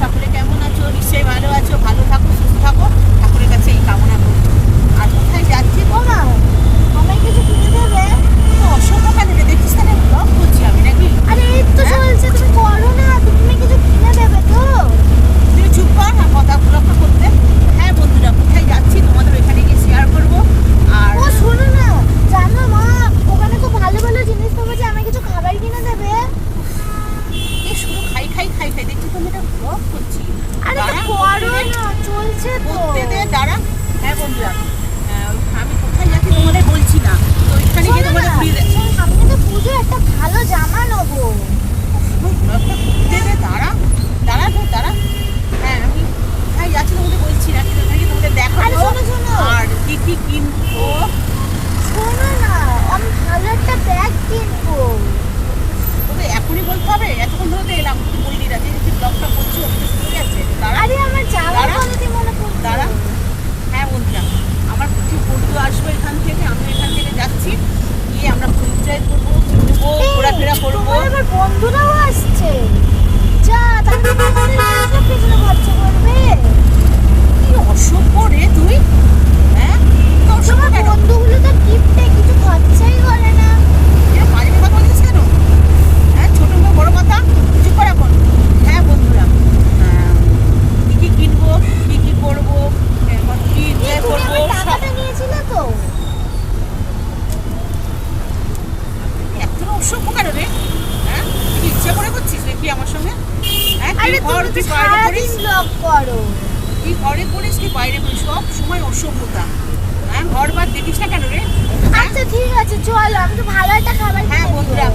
সকলে কেমন আছো? নিশ্চয়ই ভালো আছো ভালো থাকো সুস্থ থাকো ঠাকুরের কাছে এই কামনা করি আর কোথায় যাচ্ছি ও মা আমায় কিছু কিনে দেবে অসম্ভব কেন রে দেখিস তাহলে ব্লগ করছি আমি নাকি আরে এই তো হ্যাঁ? চলছে তুমি করো না তুমি কিছু কিনে দেবে তো তুমি চুপ কর আর কথা ব্লগটা করতে হ্যাঁ বন্ধুরা কোথায় যাচ্ছি তোমাদের এখানে গিয়ে শেয়ার করব আর ও শোনো না জানো মা ওখানে খুব ভালো ভালো জিনিস পাবো যে আমায় কিছু খাবার কিনে দেবে এই শুধু খাই দেখছি তো আমি এটা ব্লগ করছি আরে তো। দাঁড়া, করো করতে দে, না চলছে তো দাঁড়া। হ্যাঁ বন্ধুরা। আহ, আমি কোথায় যাচ্ছি তোমাদের বলছি না। তো ওইখানে গিয়ে তোমাদের ঘুরিয়ে দে তো পুজো একটা ভালো জামা নেব। দাঁড়া। দাঁড়া দাঁড়া। হ্যাঁ আমি কোথায় যাচ্ছি তোমাদের বলছি না কিন্তু ওখানে তোমাদের দেখাবো। আর কি কি কিনবো? শোনো না আমি ভালো একটা ব্যাগ কিনবো। তোকে এখনই বলতে হবে? এতক্ষণ এলাম তুই বললি না যে ব্লগটা করছি ওটা তো গেছে দাঁড়া। আরে আমার যাওয়ার দাঁড়া। মনে পড়ছে দাঁড়া। হ্যাঁ বন্ধুরা আমার কিছু বন্ধু আসবে এখান থেকে আমি এখান থেকে যাচ্ছি। গিয়ে আমরা পরিচয় করব ঘুরবো ঘোরাফেরা করব। আবার বন্ধুরাও আসছে। যা তাহলে তুমি আমাদের এসব পিছনে খরচা করবে কি অসভ্য রে তুই হ্যাঁ তো অসভ্য তোমার কেন বন্ধুগুলো তো গিফটে কিছু খরচাই করে না এরকম বাজে কথা বলছিস কেন হ্যাঁ ছোট মেয়ে বড় কথা চুপ কর এখন হ্যাঁ বন্ধুরা আহ, কি কি কিনবো কি কি করব এরপর কি এই এনজয় তুমি করব আমার সব টাকাটা নিয়েছিলে তো এত অসভ্য কেন রে হ্যাঁ তুই কি ইচ্ছে করে করছিস নাকি আমার সঙ্গে ঘর তুমি বাইরে করিস করো। তুই ঘরে করিস কি বাইরে করিস সব সময় অসভ্যতা। হ্যাঁ ঘর বার দেখিস না কেন রে? আচ্ছা ঠিক আছে চল আমি তো ভালো একটা খাবার হ্যাঁ বন্ধুরা